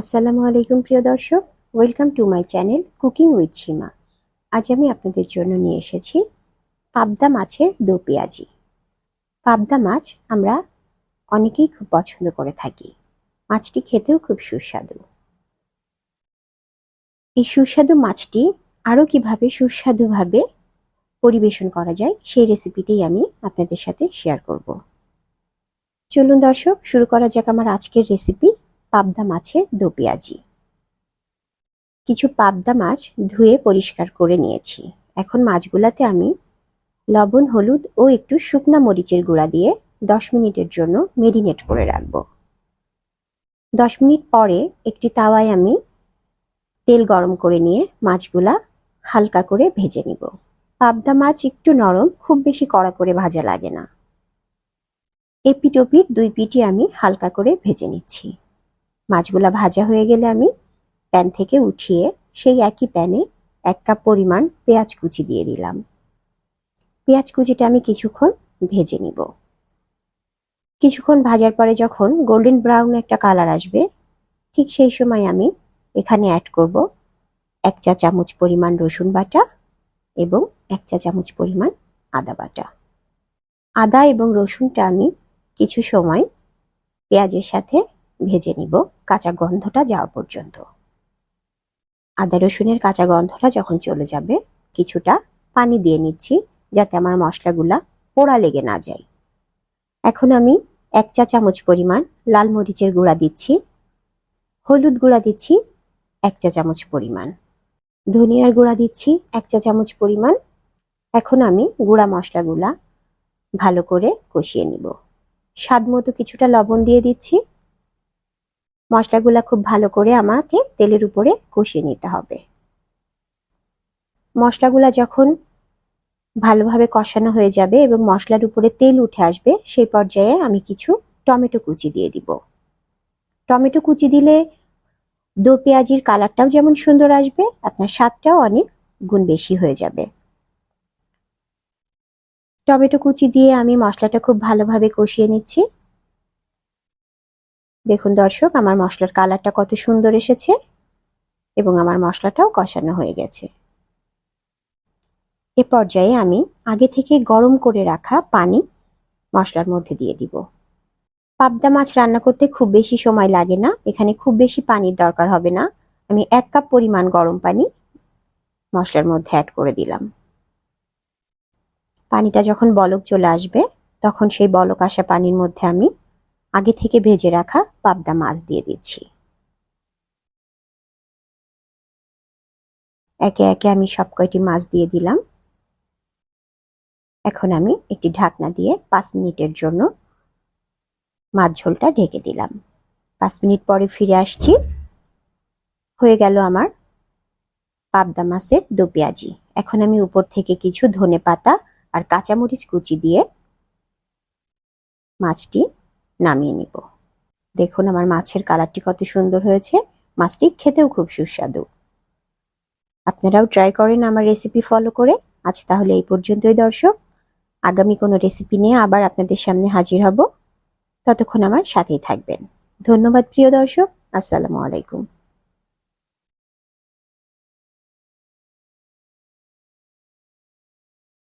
আসসালামু আলাইকুম প্রিয় দর্শক welcome to my channel cooking with Seema আজ আমি আপনাদের জন্য নিয়ে এসেছি পাবদা মাছের দো পেঁয়াজি। পাবদা মাছ আমরা অনেকেই খুব পছন্দ করে থাকি। মাছটি খেতেও খুব সুস্বাদু। এই সুস্বাদু মাছটি আরও কীভাবে সুস্বাদুভাবে পরিবেশন করা যায় সেই রেসিপিটাই আমি আপনাদের সাথে শেয়ার করব। চলুন দর্শক, শুরু করা যাক আমার আজকের রেসিপি পাবদা মাছের দো পেঁয়াজি কিছু পাবদা মাছ ধুয়ে পরিষ্কার করে নিয়েছি। এখন মাছগুলাতে আমি লবণ, হলুদ ও একটু শুকনা মরিচের গুঁড়া দিয়ে দশ মিনিটের জন্য মেরিনেট করে রাখব। দশ মিনিট পরে একটি তাওয়ায় আমি তেল গরম করে নিয়ে মাছগুলা হালকা করে ভেজে নিব। পাবদা মাছ একটু নরম, খুব বেশি কড়া করে ভাজা লাগে না। এপিট ওপিট দুই পিটি আমি হালকা করে ভেজে নিচ্ছি। মাছগুলা ভাজা হয়ে গেলে আমি প্যান থেকে উঠিয়ে সেই একই প্যানে এক কাপ পরিমাণ পেঁয়াজ কুচি দিয়ে দিলাম। পেঁয়াজ কুচিটা আমি কিছুক্ষণ ভেজে নিব। কিছুক্ষণ ভাজার পরে যখন গোল্ডেন ব্রাউন একটা কালার আসবে, ঠিক সেই সময় আমি এখানে অ্যাড করব এক চা চামচ পরিমাণ রসুন বাটা এবং এক চা চামচ পরিমাণ আদা বাটা। আদা এবং রসুনটা আমি কিছু সময় পেঁয়াজের সাথে ভেজে নিব। কাঁচা গন্ধটা যাওয়া পর্যন্ত। আদা রসুনের কাঁচা গন্ধটা যখন চলে যাবে, কিছুটা পানি দিয়ে নিচ্ছি যাতে আমার মশলাগুলা পোড়া লেগে না যায়। এখন আমি এক চা চামচ পরিমাণ লাল মরিচের গুঁড়া দিচ্ছি। হলুদ গুঁড়া দিচ্ছি এক চা চামচ পরিমাণ। ধনিয়ার গুঁড়া দিচ্ছি এক চা চামচ পরিমাণ। এখন আমি গুঁড়া মশলাগুলা ভালো করে কষিয়ে নিব। স্বাদ মতো কিছুটা লবণ দিয়ে দিচ্ছি। মশলাগুলা খুব ভালো করে আমাকে তেলের উপরে কষিয়ে নিতে হবে। মশলাগুলা যখন ভালোভাবে কষানো হয়ে যাবে এবং মশলার উপরে তেল উঠে আসবে, সেই পর্যায়ে আমি কিছু টমেটো কুচি দিয়ে দিব। টমেটো কুচি দিলে দো পেঁয়াজির কালারটাও যেমন সুন্দর আসবে, আপনার স্বাদটাও অনেক গুণ বেশি হয়ে যাবে। টমেটো কুচি দিয়ে আমি মশলাটা খুব ভালোভাবে কষিয়ে নিচ্ছি। দেখুন দর্শক, আমার মশলার কালারটা কত সুন্দর এসেছে এবং আমার মশলাটাও কষানো হয়ে গেছে। এ পর্যায়ে আমি আগে থেকে গরম করে রাখা পানি মশলার মধ্যে দিয়ে দিব। পাবদা মাছ রান্না করতে খুব বেশি সময় লাগে না, এখানে খুব বেশি পানির দরকার হবে না। আমি এক কাপ পরিমাণ গরম পানি মশলার মধ্যে অ্যাড করে দিলাম। পানিটা যখন বলক চলে আসবে, তখন সেই বলক আসা পানির মধ্যে আমি আগে থেকে ভেজে রাখা পাবদা মাছ দিয়ে দিচ্ছি। একে একে আমি সব কয়টি মাছ দিয়ে দিলাম। এখন আমি একটি ঢাকনা দিয়ে পাঁচ মিনিটের জন্য মাছ ঝোলটা ঢেকে দিলাম। পাঁচ মিনিট পরে ফিরে আসছি। হয়ে গেল আমার পাবদা মাছের দো পেঁয়াজি। এখন আমি উপর থেকে কিছু ধনে পাতা আর কাঁচামরিচ কুচি দিয়ে মাছটি নামিয়ে নিব। দেখুন আমার মাছের কালারটি কত সুন্দর হয়েছে। মাছটি খেতেও খুব সুস্বাদু। আপনারাও ট্রাই করেন আমার রেসিপি ফলো করে। আজ তাহলে এই পর্যন্তই দর্শক। আগামী কোনো রেসিপি নিয়ে আবার আপনাদের সামনে হাজির হব। ততক্ষণ আমার সাথেই থাকবেন। ধন্যবাদ প্রিয় দর্শক। আসসালামু আলাইকুম।